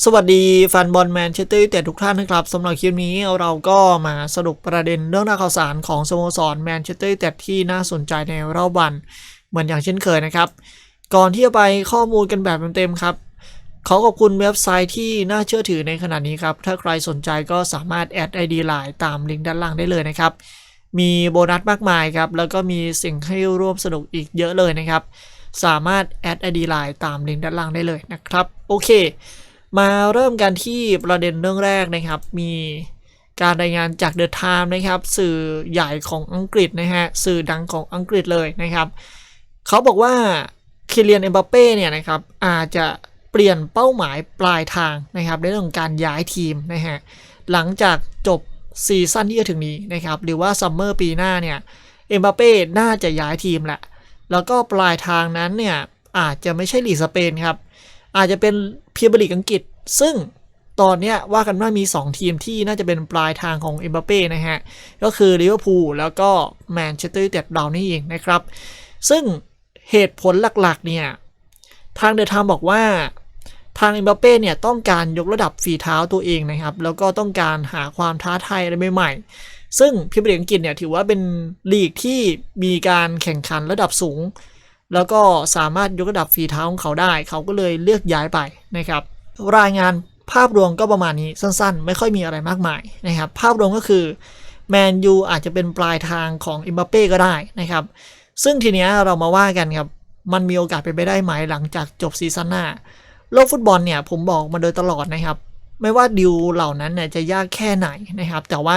สวัสดีแฟนบอลแมนเชสเตอร์ยูไนเต็ดทุกท่านนะครับสำหรับคลิปนี้เราก็มาสรุปประเด็นเรื่องราวข่าวสารของสโมสรแมนเชสเตอร์ยูไนเต็ดที่น่าสนใจในรอบวัน เหมือนอย่างเช่นเคยนะครับ ก่อนที่จะไปข้อมูลกันแบบเต็มๆครับ ขอขอบคุณเว็บไซต์ที่น่าเชื่อถือในขณะนี้ครับ ถ้าใครสนใจก็สามารถแอด ID ไลน์ตามลิงก์ด้านล่างได้เลยนะครับ มีโบนัสมากมายครับ แล้วก็มีสิ่งให้ร่วมสนุกอีกเยอะเลยนะครับ สามารถแอด ID ไลน์ตามลิงก์ด้านล่างได้เลยนะครับ โอเค มาเริ่มกันที่ประเด็นเรื่องแรกนะครับ มีการรายงานจาก The Time นะครับ สื่อใหญ่ของอังกฤษนะฮะ สื่อดังของอังกฤษเลยนะครับ เขาบอกว่าคิเลียนเอ็มบัปเป้เนี่ยนะครับ อาจจะเปลี่ยนเป้าหมายปลายทางนะครับ ในเรื่องการย้ายทีมนะฮะ หลังจากจบซีซั่นที่จะถึงนี้นะครับ หรือว่าซัมเมอร์ปีหน้าเนี่ย เอ็มบัปเป้น่าจะย้ายทีมแหละ แล้วก็ปลายทางนั้นเนี่ยอาจจะไม่ใช่ลีสเปนครับ อาจจะเป็นพรีเมียร์ลีกอังกฤษ ซึ่งตอนนี้ว่ากันว่ามี 2 ทีมที่น่าจะเป็นปลายทางของเอ็มบัปเป้นะฮะ ก็คือลิเวอร์พูลแล้วก็แมนเชสเตอร์ยูไนเต็ดเรานี่เองนะครับ ซึ่งเหตุผลหลักๆเนี่ย ทางเดอะไทม์บอกว่าทางเอ็มบัปเป้เนี่ยต้องการยกระดับฝีเท้าตัวเองนะครับ แล้วก็ต้องการหาความท้าทายอะไรใหม่ๆซึ่งพรีเมียร์ลีกอังกฤษเนี่ยถือว่าเป็นลีกที่มีการแข่งขันระดับสูง แล้วก็สามารถยกระดับฝีเท้าของเขาได้ เขาก็เลยเลือกย้ายไปนะครับ รายงานภาพรวมก็ประมาณนี้สั้นๆ ไม่ค่อยมีอะไรมากมายนะครับ ภาพรวมก็คือแมนยูอาจจะเป็นปลายทางของอิมบัปเป้ก็ได้นะครับ ซึ่งทีเนี้ยเรามาว่ากันครับ มันมีโอกาสเป็นไปได้ไหมหลังจากจบซีซั่นหน้า โลกฟุตบอลเนี่ยผมบอกมาโดยตลอดนะครับ ไม่ว่าดิวเหล่านั้นเนี่ยจะยากแค่ไหนนะครับ แต่ว่า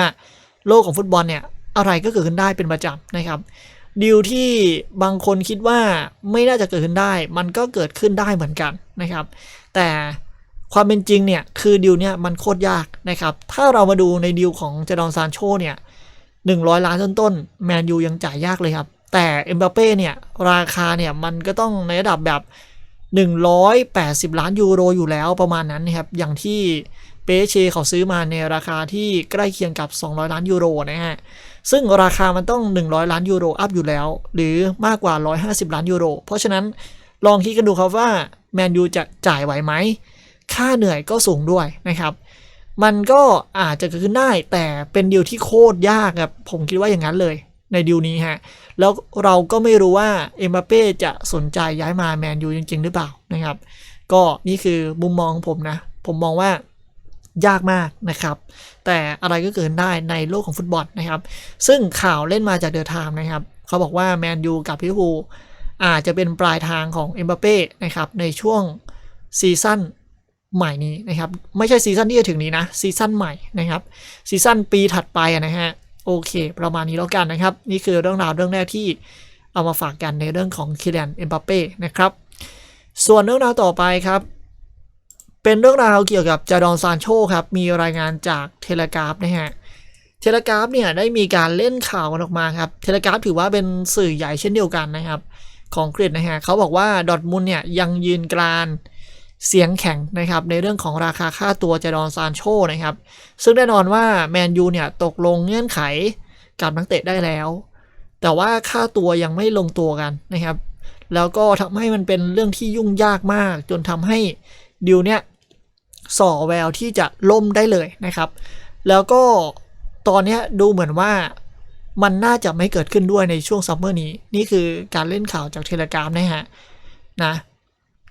โลกของฟุตบอลเนี่ยอะไรก็เกิดขึ้นได้เป็นประจำนะครับ ดีลที่บางคนคิดว่าไม่น่าจะเกิดขึ้นได้ มันก็เกิดขึ้นได้เหมือนกันนะครับ แต่ความเป็นจริงเนี่ยคือดีลเนี่ยมันโคตรยากนะครับ ถ้าเรามาดูในดีลของเจดอนซานโชเนี่ยหนึ่งร้อยล้านต้นๆแมนยูยังจ่ายยากเลยครับ แต่เอ็มบัปเป้เนี่ยราคาเนี่ยมันก็ต้องในระดับแบบ 180 ล้านยูโรอยู่แล้วประมาณนั้นนะครับ อย่างที่เปเชเขาซื้อมาในราคาที่ใกล้เคียงกับ 200 ล้านยูโรนะฮะ ซึ่งราคามันต้อง 100 ล้านยูโรอัพอยู่แล้ว หรือมากกว่า 150 ล้านยูโร เพราะฉะนั้นลองคิดกันดูครับว่าแมนยูจะจ่ายไหวไหม ค่าเหนื่อยก็สูงด้วยนะครับ มันก็อาจจะเกิดขึ้นได้ แต่เป็นดีลที่โคตรยากครับ ผมคิดว่าอย่างนั้นเลยในดีลนี้ฮะ แล้วเราก็ไม่รู้ว่าเอ็มบัปเป้จะสนใจย้ายมาแมนยูจริงๆ หรือเปล่านะครับ ก็นี่คือมุมมองของผมนะ ผมมองว่า ยากมากนะครับ แต่อะไรก็เกิดได้ในโลกของฟุตบอลนะครับ ซึ่งข่าวเล่นมาจากเดอะไทม์นะครับ เขาบอกว่าแมนยูกับลิเวอร์พูลอาจจะเป็นปลายทางของเอ็มบัปเป้นะครับในช่วงซีซั่นใหม่นี้นะครับ ไม่ใช่ซีซั่นที่จะถึงนี้นะซีซั่นใหม่นะครับซีซั่นปีถัดไปนะฮะโอเค ประมาณนี้แล้วกันนะครับ นี่คือเรื่องราวเรื่องแรกที่เอามาฝากกันในเรื่องของคิเลียนเอ็มบัปเป้นะครับ ส่วนเรื่องราวต่อไปครับ เป็นเรื่องราวเกี่ยวกับจาดอนซานโชครับ มีรายงานจากเทเลกราฟนะฮะ เทเลกราฟเนี่ยได้มีการเล่นข่าวกันออกมาครับ เทเลกราฟถือว่าเป็นสื่อใหญ่เช่นเดียวกันนะครับ ของอังกนะฮะเขาบอกว่าดอทมุนเนี่ยยังยืนกรานเสียงแข็งนะครับในเรื่องของราคาค่าตัวจาดอนซานโชนะครับ ซึ่งแน่นอนว่าแมนยูเนี่ยตกลงเงื่อนไขกับนักเตะได้แล้ว แต่ว่าค่าตัวยังไม่ลงตัวกันนะครับ แล้วก็ทำให้มันเป็นเรื่องที่ยุ่งยากมาก จนทำให้ดิวเนี่ย ส่อแววที่จะล่มได้เลยนะครับ แล้วก็ตอนนี้ดูเหมือนว่ามันน่าจะไม่เกิดขึ้นด้วยในช่วงซัมเมอร์นี้ นี่คือการเล่นข่าวจากเทเลกราฟนะฮะนะ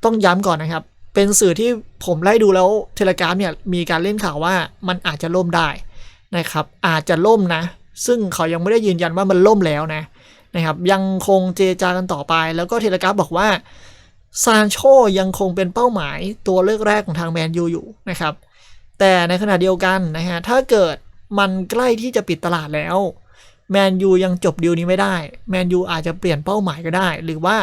ต้องย้ำก่อนนะครับ เป็นสื่อที่ผมไล่ดูแล้วเทเลกราฟเนี่ยมีการเล่นข่าวว่ามันอาจจะล่มได้นะครับ อาจจะล่มนะ ซึ่งเขายังไม่ได้ยืนยันว่ามันล่มแล้วนะนะครับ ยังคงเจจากันต่อไป แล้วก็เทเลกราฟบอกว่า ซานโชยังคงเป็นเป้าหมายตัวเลือกแรกของทางแมนยูอยู่นะครับ แต่ในขณะเดียวกันนะฮะถ้าเกิดมันใกล้ที่จะปิดตลาดแล้วแมนยูยังจบดีลนี้ไม่ได้แมนยูอาจจะเปลี่ยนเป้าหมายก็ได้ หรือว่า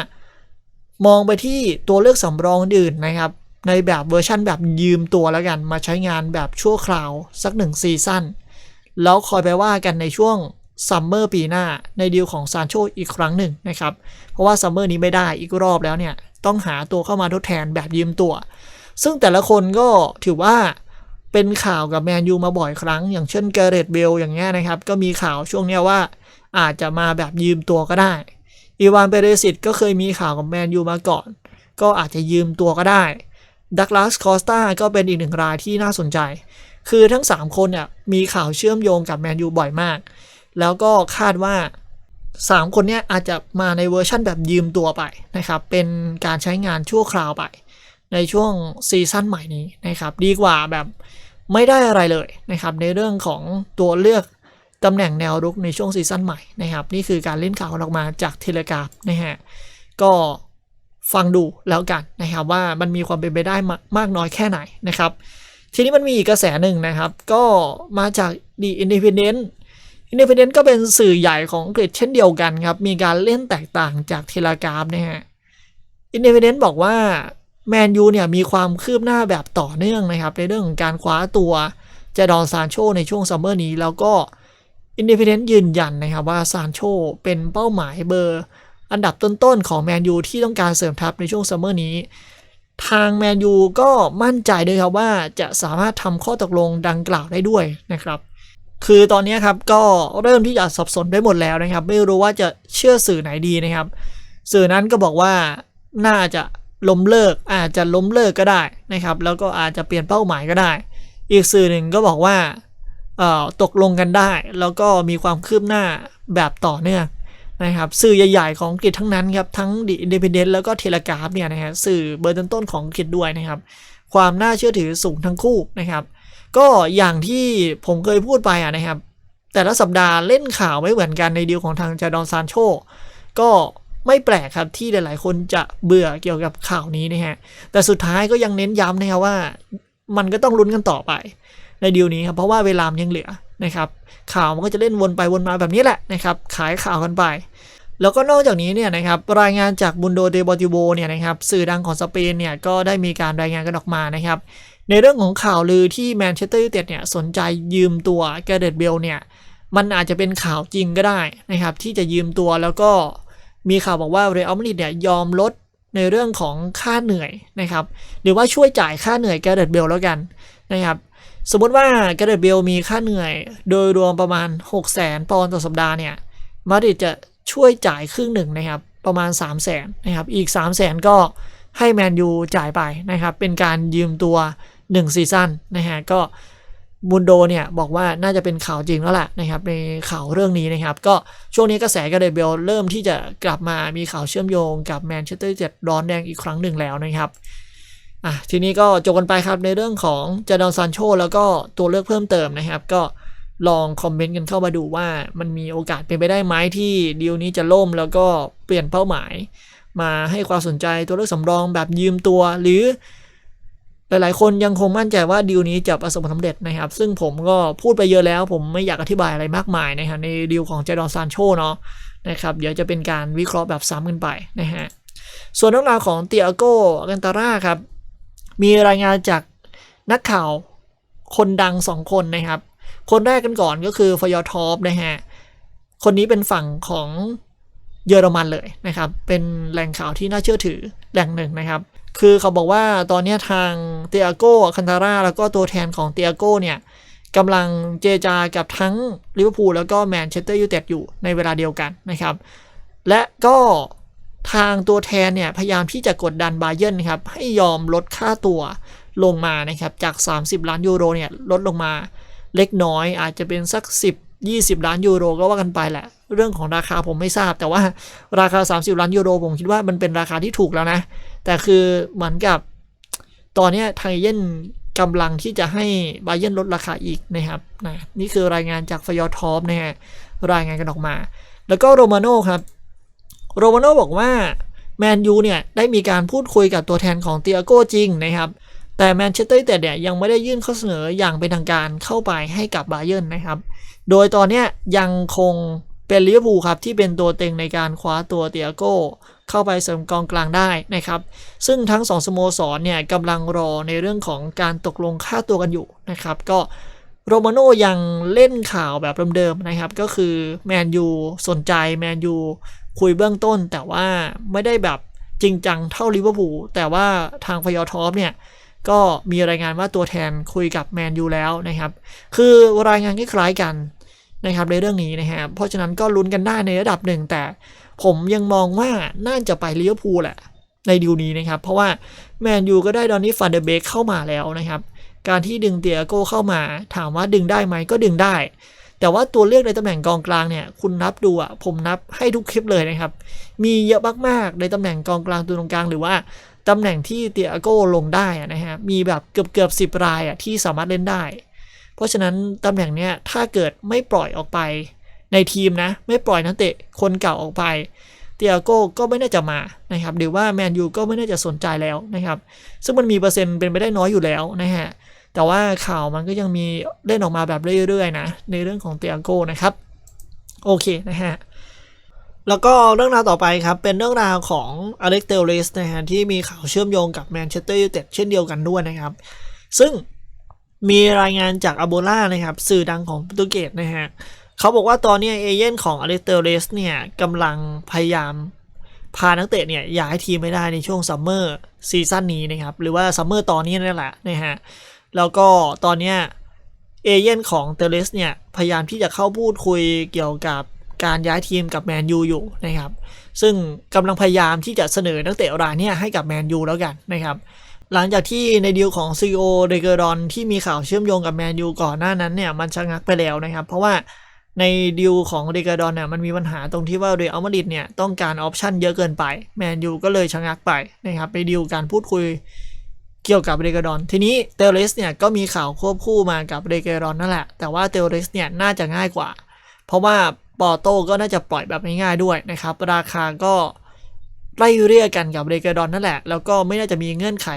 มองไปที่ตัวเลือกสำรองอื่นนะครับ ในแบบเวอร์ชั่นแบบยืมตัวแล้วกัน มาใช้งานแบบชั่วคราว สักหนึ่งซีซั่นแล้วคอยไปว่ากันในช่วงซัมเมอร์ปีหน้าในดีลของซานโชอีกครั้งหนึ่งนะครับ เพราะว่าซัมเมอร์นี้ไม่ได้อีกรอบแล้วเนี่ย ต้องหาตัวเข้ามาทดแทนแบบยืมตัว ซึ่งแต่ละคนก็ถือว่าเป็นข่าวกับแมนยูมาบ่อยครั้ง อย่างเช่นเกเรตเบลอย่างเงี้ยนะครับ ก็มีข่าวช่วงเนี้ยว่าอาจจะมาแบบยืมตัวก็ได้ อีวานเปเรสิตก็เคยมีข่าวกับแมนยูมาก่อน ก็อาจจะยืมตัวก็ได้ดักลาสคอสตาก็เป็นอีกหนึ่งรายที่น่าสนใจ คือทั้ง 3 คนเนี่ยมีข่าวเชื่อมโยงกับแมนยูบ่อยมาก แล้วก็คาดว่า 3 คนเนี้อาจจะมาในเวอร์ชั่นแบบยืมตัวไปนะครับ เป็นการใช้งานชั่วคราวไป ในช่วงซีซั่นใหม่นี้นะครับ ดีกว่าแบบไม่ได้อะไรเลยนะครับในเรื่องของตัวเลือกตำแหน่งแนวรุกในช่วงซีซั่นใหม่นะครับ นี่คือการเล่นข่าวออกมาจากเทเลกราฟนะฮะก็ฟังดูแล้วกันนะครับว่ามันมีความเป็นไปได้มามากน้อยแค่ไหนนะครับ ทีนี้มันมีอีกกระแสหนึ่งนะครับ ก็มาจาก The Independent Independent ก็เป็นสื่อใหญ่ของอังกฤษเช่นเดียวกันครับ มีการเล่นแตกต่างจากเทเลกราฟนะฮะ Independent บอกว่าแมนยูเนี่ยมีความคืบหน้าแบบต่อเนื่องนะครับ ในเรื่องของการคว้าตัวเจดอนซานโชในช่วงซัมเมอร์นี้แล้วก็ Independent ยืนยันนะครับว่าซานโชเป็นเป้าหมายเบอร์ อันดับต้นๆ ของแมนยูที่ต้องการเสริมทัพในช่วงซัมเมอร์นี้ ทางแมนยูก็มั่นใจด้วยครับว่าจะสามารถทำข้อตกลงดังกล่าวได้ด้วยนะครับ คือตอนนี้ครับก็เริ่มที่จะสับสนไปหมดแล้วนะครับ ไม่รู้ว่าจะเชื่อสื่อไหนดีนะครับ สื่อนั้นก็บอกว่าน่าจะล้มเลิกอาจจะล้มเลิกก็ได้นะครับ แล้วก็อาจจะเปลี่ยนเป้าหมายก็ได้ อีกสื่อหนึ่งก็บอกว่าเอ่อตกลงกันได้ แล้วก็มีความคืบหน้าแบบต่อเนื่องนะครับ สื่อใหญ่ ๆ ของอังกฤษทั้งนั้นครับ ทั้ง The Independent แล้วก็เทเลกราฟเนี่ยนะฮะสื่อเบอร์ต้นๆของอังกฤษด้วยนะครับ ความน่าเชื่อถือสูงทั้งคู่นะครับ ก็อย่างที่ผมเคยพูดไปอะนะครับ แต่ละสัปดาห์เล่นข่าวไม่เหมือนกันในดีลของทางจาดอนซานโชก็ไม่แปลกครับที่หลาย ๆ คนจะเบื่อเกี่ยวกับข่าวนี้นะฮะ แต่สุดท้ายก็ยังเน้นย้ำนะครับว่า มันก็ต้องลุ้นกันต่อไปในดีลนี้ครับ เพราะว่าเวลามยังเหลือนะครับ ข่าวมันก็จะเล่นวนไปวนมาแบบนี้แหละนะครับ ขายข่าวกันไป แล้วก็นอกจากนี้เนี่ยนะครับรายงานจากบุนโดเดบอติโบเนี่ยนะครับสื่อดังของสเปนเนี่ยก็ได้มีการรายงานกันออกมานะครับ ในเรื่องของข่าวลือที่แมนเชสเตอร์ยูไนเต็ดเนี่ยสนใจยืมตัวแกเรตเบลเนี่ยมันอาจจะเป็นข่าวจริงก็ได้นะครับที่จะยืมตัวแล้วก็มีข่าวบอกว่าเรอัลมาดริดเนี่ยยอมลดในเรื่องของค่าเหนื่อยนะครับหรือว่าช่วยจ่ายค่าเหนื่อยแกเรตเบลแล้วกันนะครับสมมติว่าแกเรตเบลมีค่าเหนื่อย โดยรวมประมาณ 6 0 0 0 0 0ปอนด์ต่อสัปดาห์เนี่ยมาดริดจะช่วยจ่ายครึ่งหนึ่งนะครับประมาณ 3 0 0 0 0 0นะครับอีก 3 0 0 0 0 0ก็ให้แมนยูจ่ายไปนะครับเป็นการยืมตัว 1ซีซั่นนะฮะก็บุนโดเนี่ยบอกว่าน่าจะเป็นข่าวจริงแล้วแหละนะครับในข่าวเรื่องนี้นะครับ ก็ช่วงนี้กระแสกระเดเบลเริ่มที่จะกลับมามีข่าวเชื่อมโยงกับแมนเชสเตอร์เจ็ดร้อนแดงอีกครั้งหนึ่งแล้วนะครับอะทีนี้ก็จบกันไปครับในเรื่องของจดอนซานโชแล้วก็ตัวเลือกเพิ่มเติมนะครับ ก็ลองคอมเมนต์กันเข้ามาดูว่ามันมีโอกาสเป็นไปได้ไหมที่ดีลนี้จะล่มแล้วก็เปลี่ยนเป้าหมาย มาให้ความสนใจตัวเลือกสำรองแบบยืมตัวหรือ หลายๆ คนยังคงมั่นใจว่าดีลนี้จะประสบความสำเร็จนะครับ ซึ่งผมก็พูดไปเยอะแล้ว ผมไม่อยากอธิบายอะไรมากมายนะครับในดีลของเจดอนซานโชเนาะนะครับเดี๋ยวจะเป็นการวิเคราะห์แบบซ้ำกันไปนะฮะส่วนเรื่องราวของเตียโกกันตาร่าครับ มีรายงานจากนักข่าวคนดังสองคนนะครับ คนแรกกันก่อนก็คือฟยอทอปนะฮะคนนี้เป็นฝั่งของเยอรมันเลยนะครับ เป็นแหล่งข่าวที่น่าเชื่อถือแหล่งหนึ่งนะครับ คือเขาบอกว่าตอนนี้ทางเตียโก้คันตาร่าแล้วก็ตัวแทนของเตียโก้เนี่ยกำลังเจจากับทั้งลิเวอร์พูลแล้วก็แมนเชสเตอร์ยูไนเต็ดอยู่ในเวลาเดียวกันนะครับ และก็ทางตัวแทนเนี่ยพยายามที่จะกดดันบาเยนนะครับให้ยอมลดค่าตัวลงมานะครับจาก 30 ล้านยูโรเนี่ยลดลงมาเล็กน้อยอาจจะเป็นสัก 10 20 ล้านยูโรก็ว่ากันไปแหละ เรื่องของราคาผมไม่ทราบ แต่ว่าราคา 30 ล้านยูโรผมคิดว่ามันเป็นราคาที่ถูกแล้วนะ แต่คือเหมือนกับตอนนี้ไทเยนกำลังที่จะให้บาเยนลดราคาอีกนะครับนะนี่คือรายงานจากฟยอทอปนะฮะรายงานกันออกมา แล้วก็โรมาโน่ครับโรมาโน่บอกว่าแมนยูเนี่ยได้มีการพูดคุยกับตัวแทนของเตียโก้จริงนะครับแต่แมนเชสเตอร์ยูไนเต็ดเนี่ยยังไม่ได้ยื่นข้อเสนออย่างเป็นทางการเข้าไปให้กับบาเยิร์นนะครับ โดยตอนนี้ยังคง เป็นลิเวอร์พูลครับที่เป็นตัวเต็งในการคว้าตัวเตียโก้เข้าไปเสริมกองกลางได้นะครับ ซึ่งทั้งสองสโมสรเนี่ยกำลังรอในเรื่องของการตกลงค่าตัวกันอยู่นะครับ ก็โรมาโน่ยังเล่นข่าวแบบเดิมๆนะครับ ก็คือแมนยูสนใจแมนยูคุยเบื้องต้น แต่ว่าไม่ได้แบบจริงจังเท่าลิเวอร์พูลแต่ว่าทางฟยอทอปเนี่ยก็มีรายงานว่าตัวแทนคุยกับแมนยูแล้วนะครับ คือรายงานคล้ายๆกัน นะครับในเรื่องนี้นะฮะเพราะฉะนั้นก็ลุ้นกันได้ในระดับหนึ่งแต่ผมยังมองว่าน่าจะไปลิเวอร์พูลแหละในดีลนี้นะครับ เพราะว่าแมนยูก็ได้ดอนนี่ฟันเดอร์เบกเข้ามาแล้วนะครับ การที่ดึงเตียโก้เข้ามาถามว่าดึงได้ไหมก็ดึงได้ แต่ว่าตัวเลือกในตำแหน่งกองกลางเนี่ย คุณนับดูอะผมนับให้ทุกคลิปเลยนะครับ มีเยอะมากๆในตำแหน่งกองกลางตัวตรงกลางหรือว่าตำแหน่งที่เตียโก้ลงได้นะฮะมีแบบเกือบเกือบสิบรายอะที่สามารถเล่นได้ ราะฉะนั้นตำแหน่งเนี้ยถ้าเกิดไม่ปล่อยออกไปในทีมนะ ไม่ปล่อยนักเตะคนเก่าออกไปเตียโก้ก็ไม่น่าจะมานะครับหรือว่าแมนยูก็ไม่น่าจะสนใจแล้วนะครับ ซึ่งมันมีเปอร์เซ็นต์เป็นไปได้น้อยอยู่แล้วนะฮะแต่ว่าข่าวมันก็ยังมีเล่นออกมาแบบเรื่อยๆนะในเรื่องของเตียโก้นะครับโอเคนะฮะแล้วก็เรื่องราวต่อไปครับ เป็นเรื่องราวของอเล็กเตลเลสนะฮะที่มีข่าวเชื่อมโยงกับแมนเชสเตอร์ยูไนเต็ดเช่นเดียวกันด้วยนะครับ ซึ่ง มีรายงานจากอโบล่านะครับ สื่อดังของโปรตุเกสนะฮะเขาบอกว่าตอนนี้เอเย่นของอเล็กเตลเลสเนี่ยกำลังพยายามพานักเตะเนี่ยย้ายทีมไม่ได้ในช่วงซัมเมอร์ซีซั่นนี้นะครับ หรือว่าซัมเมอร์ตอนนี้นั่นแหละนะฮะแล้วก็ตอนนี้เอเย่นของเตเลสเนี่ยพยายามที่จะเข้าพูดคุยเกี่ยวกับการย้ายทีมกับแมนยูอยู่นะครับ ซึ่งกำลังพยายามที่จะเสนอนักเตะรายนี้ให้กับแมนยูแล้วกันนะครับ หลังจากที่ในดีลของซีโอเดเกอรอนที่มีข่าวเชื่อมโยงกับแมนยูก่อนหน้านั้นเนี่ยมันชะงักไปแล้วนะครับ เพราะว่าในดีลของเดเกอรอนเนี่ยมันมีปัญหาตรงที่ว่าเรอัลมาดริดเนี่ยต้องการออปชั่นเยอะเกินไปแมนยูก็เลยชะงักไปนะครับไปดีลการพูดคุยเกี่ยวกับเรเกอรอน ทีนี้เตเลสเนี่ยก็มีข่าวควบคู่มากับเรเกอรอนนั่นแหละ แต่ว่าเตเลสเนี่ยน่าจะง่ายกว่า เพราะว่าปอโต้ก็น่าจะปล่อยแบบง่ายๆด้วยนะครับราคาก็ ไล่เรียกกันกับเรเกอรอนนั่นแหละ แล้วก็ไม่น่าจะมีเงื่อนไข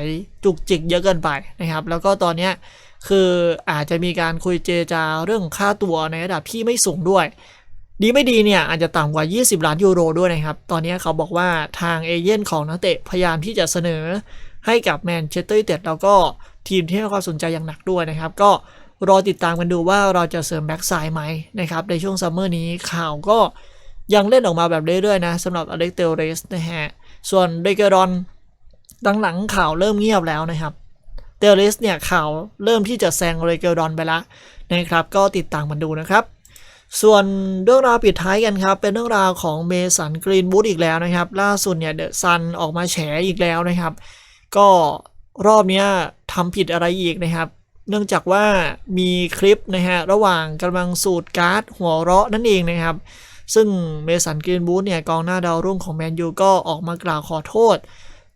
จุกจิกเยอะเกินไปนะครับ แล้วก็ตอนเนี้ยคืออาจจะมีการคุยเจรจาเรื่องค่าตัวในระดับที่ไม่สูงด้วย ดีไม่ดีเนี่ยอาจจะต่ำกว่า 20 ล้านยูโรด้วยนะครับ ตอนนี้เขาบอกว่าทางเอเย่นของนักเตะพยายามที่จะเสนอให้กับแมนเชสเตอร์ยูไนเต็ดแล้วก็ทีมที่ให้ความสนใจอย่างหนักด้วยนะครับ ก็รอติดตามกันดูว่าเราจะเสริมแบ็กไซด์ไหมนะครับในช่วงซัมเมอร์นี้ข่าวก็ ยังเล่นออกมาแบบเรื่อยๆนะสำหรับอเล็กเตลเรสนะฮะ ส่วนเดเกรอนหลังๆข่าวเริ่มเงียบแล้วนะครับเตลเรสเนี่ยข่าวเริ่มที่จะแซงเดเกรอนไปแล้วนะครับ ก็ติดตามมันดูนะครับส่วนเรื่องราวปิดท้ายกันครับ เป็นเรื่องราวของเมสันกรีนบูธอีกแล้วนะครับ ล่าสุดเนี่ยเดอะซันออกมาแฉอีกแล้วนะครับ ก็รอบนี้ทำผิดอะไรอีกนะครับ เนื่องจากว่ามีคลิปนะฮะระหว่างกำลังสูดก๊าซหัวเราะนั่นเองนะครับ ซึ่งเมสันกรีนบูธเนี่ยกองหน้าดาวรุ่งของแมนยูก็ออกมากล่าวขอโทษ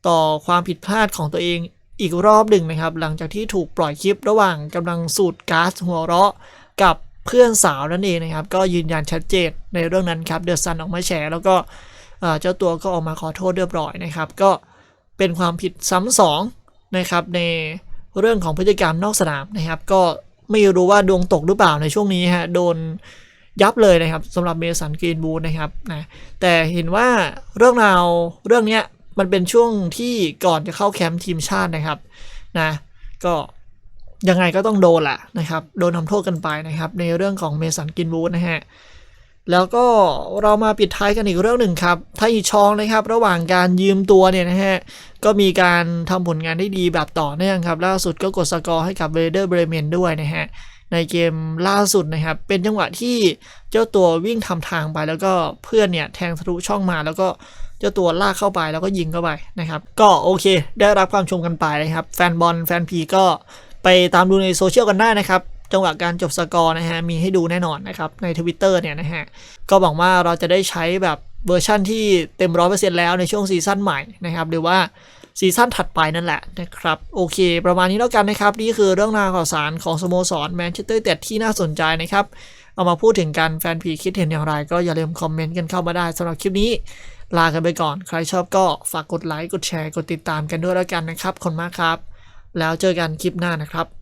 ต่อความผิดพลาดของตัวเองอีกรอบหนึ่งนะครับ หลังจากที่ถูกปล่อยคลิประหว่างกำลังสูดก๊าซหัวเราะกับเพื่อนสาวนั่นเองนะครับ ก็ยืนยันชัดเจนในเรื่องนั้นครับเดอะซันออกมาแฉแล้วก็เอ่อเจ้าตัวก็ออกมาขอโทษเรียบร้อยนะครับ ก็เป็นความผิดซ้ำสองนะครับในเรื่องของพฤติกรรมนอกสนามนะครับ ก็ไม่รู้ว่าดวงตกหรือเปล่าในช่วงนี้ฮะโดน ยับเลยนะครับสำหรับเมสันกรีนบูธนะครับนะแต่เห็นว่าเรื่องราวเรื่องเนี้ยมันเป็นช่วงที่ก่อนจะเข้าแคมป์ทีมชาตินะครับนะก็ยังไงก็ต้องโดนแหละนะครับ โดนทำโทษกันไปนะครับ ในเรื่องของเมสันกรีนบูธนะฮะแล้วก็เรามาปิดท้ายกันอีกเรื่องหนึ่งครับไทยชองนะครับ ระหว่างการยืมตัวเนี่ยนะฮะ ก็มีการทำผลงานได้ดีแบบต่อเนื่องครับ ล่าสุดก็กดสกอร์ให้กับเวเดอร์เบรเมนด้วยนะฮะ ในเกมล่าสุดนะครับ เป็นจังหวะที่เจ้าตัววิ่งทำทางไปแล้วก็เพื่อนเนี่ยแทงทะลุช่องมาแล้วก็เจ้าตัวลากเข้าไปแล้วก็ยิงเข้าไปนะครับ ก็โอเค ได้รับความชมกันไปนะครับ แฟนบอลแฟนพีก็ไปตามดูในโซเชียลกันได้นะครับจังหวะการจบสกอร์นะฮะมีให้ดูแน่นอนนะครับในทวิตเตอร์เนี่ยนะฮะก็หวังว่าเราจะได้ใช้แบบเวอร์ชั่นที่เต็มร้อยเปอร์เซ็นต์แล้วในช่วงซีซั่นใหม่นะครับหรือว่า ซีซั่นถัดไปนั่นแหละนะครับ โอเค ประมาณนี้แล้วกันนะครับ นี่คือเรื่องราวข่าวสารของสโมสรแมนเชสเตอร์เต็ดที่น่าสนใจนะครับ เอามาพูดถึงกันแฟนพีคิดเห็นอย่างไร ก็อย่าลืมคอมเมนต์กันเข้ามาได้สำหรับคลิปนี้ ลากันไปก่อน ใครชอบก็ฝากกดไลค์กดแชร์กดติดตามกันด้วยแล้วกันนะครับขอบคุณมากครับ แล้วเจอกันคลิปหน้านะครับ